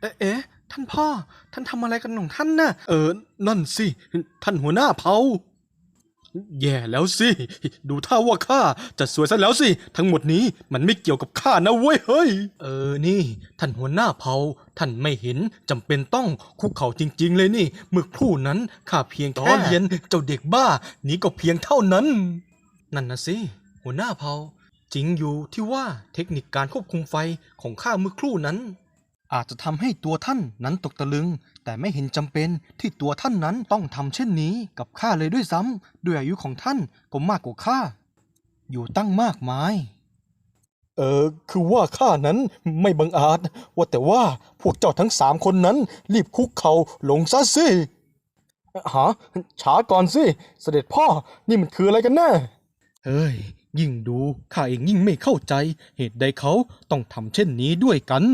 เอ๊ะเอ๊ะท่านพ่อ ท่านทำอะไรกันของท่านน่ะ เออ นั่นสิ ท่านหัวหน้าเผาแย่แล้วสิ ดูท่าว่าข้าจะสวยซะแล้วสิ ทั้งหมดนี้มันไม่เกี่ยวกับข้านะเว้ยเฮ้ย เออนี่ ท่านหัวหน้าเผา ท่านไม่เห็นจำเป็นต้องคุกเข่าจริง ๆ เลยนี่ เมื่อครู่นั้นข้าเพียงแค่เรียนเจ้าเด็กบ้า นี้ก็เพียงเท่านั้น นั่นนะสิ หัวหน้าเผาจริงอยู่ที่ว่าเทคนิคการควบคุมไฟของข้าเมื่อครู่นั้น อาจจะทำให้ตัวท่านนั้นตกตะลึง แต่ไม่เห็นจำเป็นที่ตัวท่านนั้นต้องทำเช่นนี้กับข้าเลยด้วยซ้ำด้วยอายุของท่านก็มากกว่าข้าอยู่ตั้งมากมาย เออคือว่าข้านั้นไม่บังอาจ ว่าแต่ว่าพวกเจ้าทั้งสามคนนั้น รีบคุกเขา่าลงซะสิฮะช้าก่อนสิเสด็จพ่อนี่มันคืออะไรกันแน่เฮ้ย ยิ่งดูข้าเองยิ่งไม่เข้าใจ เหตุใดเขาต้องทำเช่นนี้ด้วยกัน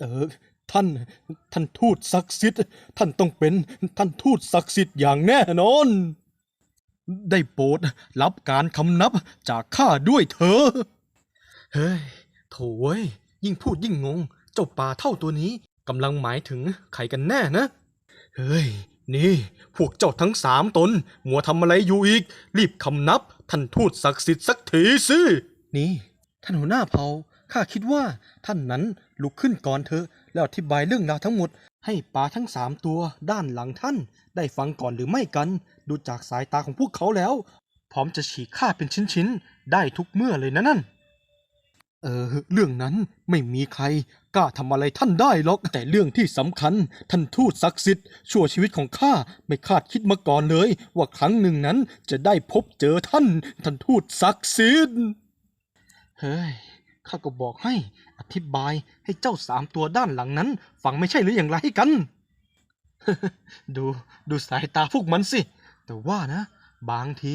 เออท่าน ท่านทูตศักดิ์สิทธิ์ท่านต้องเป็นท่านทูตศักดิ์สิทธิ์อย่างแน่นอน ได้โปรดรับการคำนับจากข้าด้วยเถอะ เฮ้ย โถเว้ย ยิ่งพูดยิ่งงง เจ้าป่าเท่าตัวนี้กำลังหมายถึงใครกันแน่นะ เฮ้ย นี่ พวกเจ้าทั้งสามตน มัวทำอะไรอยู่อีก รีบคำนับ ท่านทูตศักดิ์สิทธิ์สักทีสิ นี่ ท่านหัวหน้าเผ่า ข้าคิดว่าท่านนั้นลุกขึ้นก่อนเถอะ แล้วอธิบายเรื่องราวทั้งหมด ให้ปลาทั้งสามตัวด้านหลังท่าน ได้ฟังก่อนหรือไม่กัน ดูจากสายตาของพวกเขาแล้ว พร้อมจะฉีกข้าเป็นชิ้นๆ ได้ทุกเมื่อเลยนะนั่น เออ เรื่องนั้นไม่มีใครกล้าทำอะไรท่านได้หรอก แต่เรื่องที่สำคัญ ท่านทูตศักดิ์สิทธิ์ชั่วชีวิตของข้าไม่คาดคิดมาก่อนเลย ว่าครั้งหนึ่งนั้นจะได้พบเจอท่าน ท่านทูตศักดิ์สิทธิ์เฮ้ย ข้าก็บอกให้อธิบายให้เจ้าสามตัวด้านหลังนั้น ฟังไม่ใช่หรืออย่างไรกัน ดูดูสายตาพวกมันสิ แต่ว่านะ บางที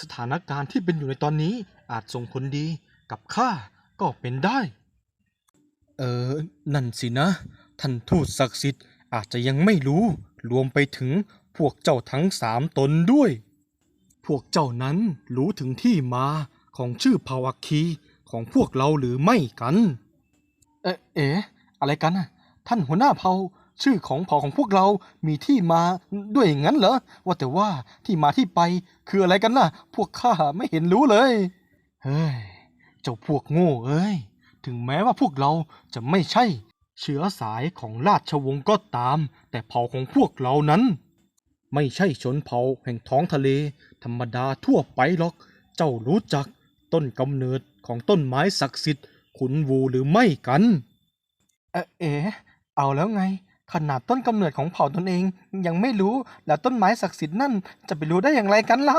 สถานการณ์ที่เป็นอยู่ในตอนนี้อาจส่งผลดีกับข้าก็เป็นได้ เออ นั่นสินะ ท่านทูตศักดิ์สิทธิ์อาจจะยังไม่รู้ รวมไปถึงพวกเจ้าทั้งสามตนด้วย พวกเจ้านั้นรู้ถึงที่มาของชื่อภาวัคคี ของพวกเราหรือไม่กัน เอ๊ะเอ๊ะอะไรกันน่ะ ท่านหัวหน้าเผ่าชื่อของเผ่าของพวกเรามีที่มาด้วยอย่างนั้นเหรอ ว่าแต่ว่าที่มาที่ไปคืออะไรกันล่ะ พวกข้าไม่เห็นรู้เลย เฮ้ย เจ้าพวกโง่เอ้ย ถึงแม้ว่าพวกเราจะไม่ใช่ เชื้อสายของราชวงศ์ก็ตาม แต่เผ่าของพวกเรานั้น ไม่ใช่ชนเผ่าแห่งท้องทะเล ธรรมดาทั่วไปหรอก เจ้ารู้จักต้นกำเนิด ของต้นไม้ศักดิ์สิทธิ์ขุนวูหรือไม่กัน เอ๊ะเอ๋เอาแล้วไง ขนาดต้นกำเนิดของเผ่าตนเอง ยังไม่รู้แล้วต้นไม้ศักดิ์สิทธิ์นั่นจะไปรู้ได้อย่างไรกันล่ะ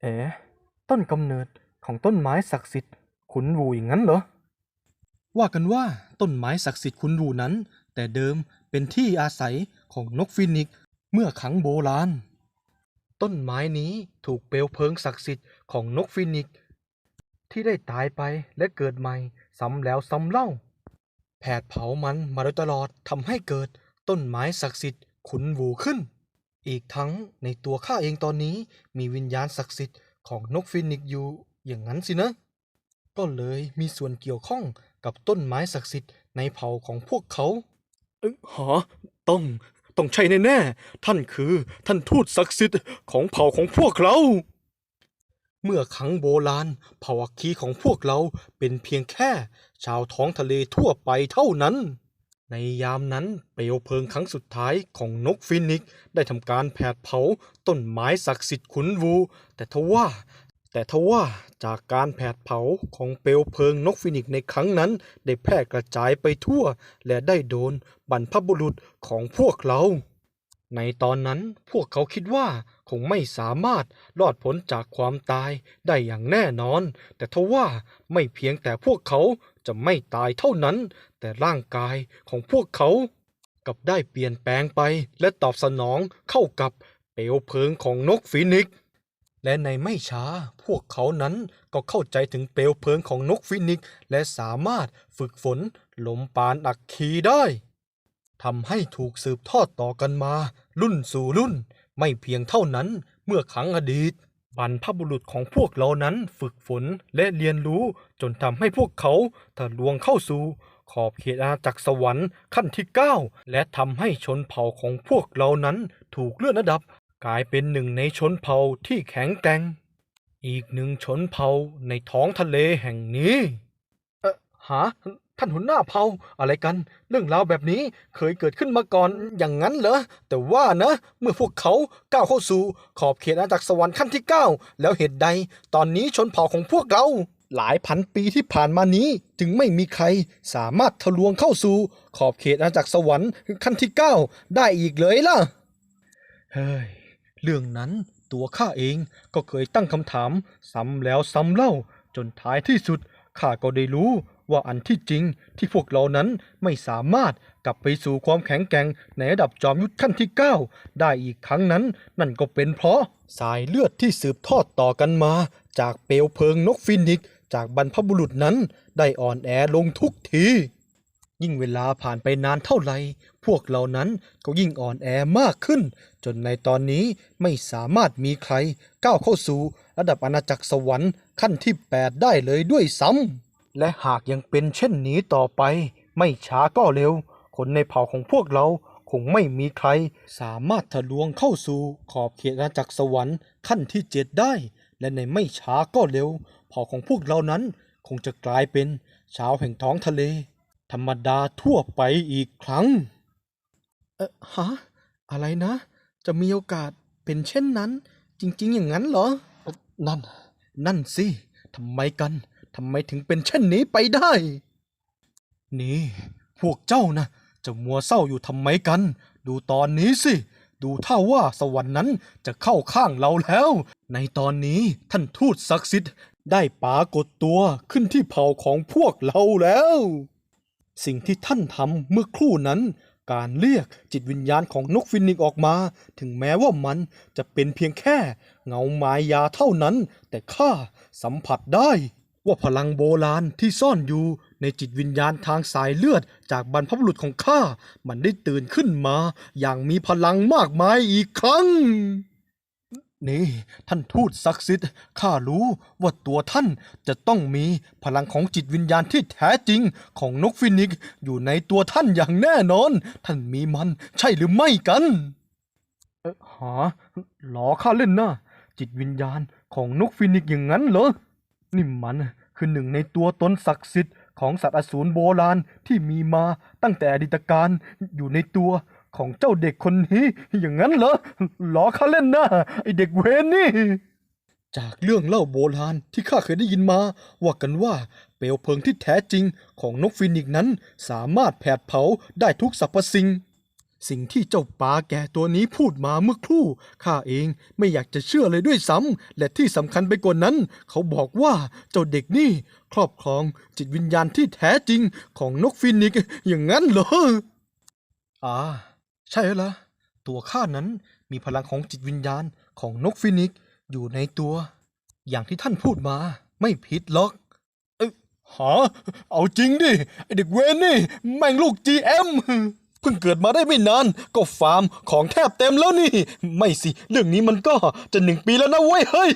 เอ๋ต้นกำเนิดของต้นไม้ศักดิ์สิทธิ์ขุนวูอย่างนั้นเหรอ ว่ากันว่าต้นไม้ศักดิ์สิทธิ์ขุนวูนั้น แต่เดิมเป็นที่อาศัยของนกฟินิกซ์เมื่อครั้งโบราณ ต้นไม้นี้ถูกเปลวเพลิงศักดิ์สิทธิ์ของนกฟินิกซ์ ที่ได้ตายไปและเกิดใหม่ซ้ำแล้วซ้ำเล่า แผดเผามันมาโดยตลอดทำให้เกิดต้นไม้ศักดิ์สิทธิ์ขุนวูขึ้น อีกทั้งในตัวข้าเองตอนนี้มีวิญญาณศักดิ์สิทธิ์ของนกฟินิกซ์อยู่อย่างนั้นสินะ ก็เลยมีส่วนเกี่ยวข้องกับต้นไม้ศักดิ์สิทธิ์ในเผ่าของพวกเขาเอ้ยหอต้อง ต้องใช่แน่ๆ ท่านคือท่านทูตศักดิ์สิทธิ์ของเผ่าของพวกเรา เมื่อครั้งโบราณเผ่าอัคคีของพวกเราเป็นเพียงแค่ ชาวท้องทะเลทั่วไปเท่านั้น ในยามนั้นเปลวเพลิงครั้งสุดท้ายของนกฟินิกได้ทำการแผดเผาต้นไม้ศักดิ์สิทธิ์ขุนวู แต่ทว่า แต่ทว่าจากการแผดเผาของเปลวเพลิงนกฟินิกในครั้งนั้น ได้แพร่กระจายไปทั่ว และได้โดนบรรพบุรุษของพวกเรา ในตอนนั้นพวกเขาคิดว่าคงไม่สามารถรอดพ้นจากความตายได้อย่างแน่นอน แต่ทว่าไม่เพียงแต่พวกเขาจะไม่ตายเท่านั้น แต่ร่างกายของพวกเขากลับได้เปลี่ยนแปลงไป และตอบสนองเข้ากับเปลวเพลิงของนกฟีนิก และในไม่ช้าพวกเขานั้นก็เข้าใจถึงเปลวเพลิงของนกฟินิก และสามารถฝึกฝนลมปานอักคีได้ ทำให้ถูกสืบทอดต่อกันมา รุ่นสู่รุ่น ไม่เพียงเท่านั้นเมื่อครั้งอดีต บรรพบุรุษของพวกเรานั้นฝึกฝนและเรียนรู้จนทำให้พวกเขาทะลวงเข้าสู่ขอบเขตอาณาจักรสวรรค์ขั้นที่ 9 และทำให้ชนเผ่าของพวกเรานั้นถูกเลื่อนระดับ กลายเป็นหนึ่งในชนเผ่าที่แข็งแกร่ง อีกหนึ่งชนเผ่าในท้องทะเลแห่งนี้ เอ่อหา ท่านหัวหน้าเผ่าอะไรกัน เรื่องราวแบบนี้เคยเกิดขึ้นมาก่อนอย่างนั้นเหรอ แต่ว่านะ เมื่อพวกเขาก้าวเข้าสู่ขอบเขตอาณาจักรสวรรค์ขั้นที่ 9 แล้วเหตุใด ตอนนี้ชนเผ่าของพวกเราหลายพันปีที่ผ่านมานี้จึงไม่มีใครสามารถทะลวงเข้าสู่ ขอบเขตอาณาจักรสวรรค์ขั้นที่ 9 ได้อีกเลยล่ะ เฮ้ย เรื่องนั้นตัวข้าเองก็เคยตั้งคำถาม ซ้ำแล้วซ้ำเล่า จนท้ายที่สุดข้าก็ได้รู้ ว่าอันที่จริงที่พวกเรานั้นไม่สามารถกลับไปสู่ความแข็งแกร่งในระดับจอมยุทธขั้นที่ 9 ได้อีกครั้งนั้น นั่นก็เป็นเพราะสายเลือดที่สืบทอดต่อกันมา จากเปลวเพลิงนกฟินิกจากบรรพบุรุษนั้น ได้อ่อนแอลงทุกที ยิ่งเวลาผ่านไปนานเท่าไหร่พวกเรานั้นก็ยิ่งอ่อนแอมากขึ้น จนในตอนนี้ไม่สามารถมีใครก้าวเข้าสู่ระดับอาณาจักรสวรรค์ขั้นที่ 8 ได้เลยด้วยซ้ำ และหากยังเป็นเช่นนี้ต่อไป ไม่ช้าก็เร็ว คนในเผ่าของพวกเราคงไม่มีใคร สามารถทะลวงเข้าสู่ขอบเขตอาณาจักรสวรรค์ขั้นที่เจ็ดได้ และในไม่ช้าก็เร็ว เผ่าของพวกเรานั้นคงจะกลายเป็นชาวแห่งท้องทะเล ธรรมดาทั่วไปอีกครั้ง เออฮะ อะไรนะ จะมีโอกาสเป็นเช่นนั้น จริง ๆ อย่างนั้นเหรอเอ่อนั่น นั่นสิทำไมกัน ทำไมถึงเป็นเช่นนี้ไปได้ นี่ พวกเจ้านะจะมัวเศร้าอยู่ทำไมกัน ดูตอนนี้สิ ดูท่าว่าสวรรค์นั้นจะเข้าข้างเราแล้ว ในตอนนี้ท่านทูตศักดิ์สิทธิ์ได้ปรากฏตัวขึ้นที่เผ่าของพวกเราแล้ว สิ่งที่ท่านทำเมื่อครู่นั้นการเรียกจิตวิญญาณของนกฟินิกซ์ออกมา ถึงแม้ว่ามันจะเป็นเพียงแค่ เงามายาเท่านั้น แต่ข้าสัมผัสได้ ว่าพลังโบราณที่ซ่อนอยู่ในจิตวิญญาณทางสายเลือดจากบรรพบุรุษของข้า มันได้ตื่นขึ้นมา อย่างมีพลังมากมายอีกครั้ง นี่ ท่านทูตศักดิ์สิทธิ์ข้ารู้ว่าตัวท่านจะต้องมีพลังของจิตวิญญาณที่แท้จริงของนกฟินิกอยู่ในตัวท่านอย่างแน่นอน ท่านมีมันใช่หรือไม่กันเออหาล้อข้าเล่นนะจิตวิญญาณของนกฟินิกอย่างนั้นเหรอ นี่มันคือหนึ่งในตัวตนศักดิ์สิทธิ์ของสัตว์อสูรโบราณที่มีมาตั้งแต่อดีตการอยู่ในตัวของเจ้าเด็กคนนี้ อย่างนั้นเหรอล้อข้าเล่นนะไอเด็กเวนนี่ จากเรื่องเล่าโบราณที่ข้าเคยได้ยินมา ว่ากันว่าเปลวเพลิงที่แท้จริงของนกฟินิกนั้นสามารถแผดเผาได้ทุกสรรพสิ่ง สิ่งที่เจ้าปลาแก่ตัวนี้พูดมาเมื่อครู่ข้าเองไม่อยากจะเชื่อเลยด้วยซ้ำและที่สำคัญไปกว่านั้น เขาบอกว่าเจ้าเด็กนี่ ครอบครองจิตวิญญาณที่แท้จริงของนกฟินิกซ์อย่างนั้นเหรออ่าใช่แล้วล่ะตัวข้านั้นมีพลังของจิตวิญญาณของนกฟินิกซ์อยู่ในตัว อย่างที่ท่านพูดมา ไม่ผิดหรอกเอ้ยหาเอาจริงดิไอเด็กเวนนี่แม่งลูก GM เพิ่งเกิดมาได้ไม่นาน ก็ฟาร์มของแทบเต็มแล้วนี่ ไม่สิ เรื่องนี้มันก็จะหนึ่งปีแล้วนะเว้ยเฮ้ย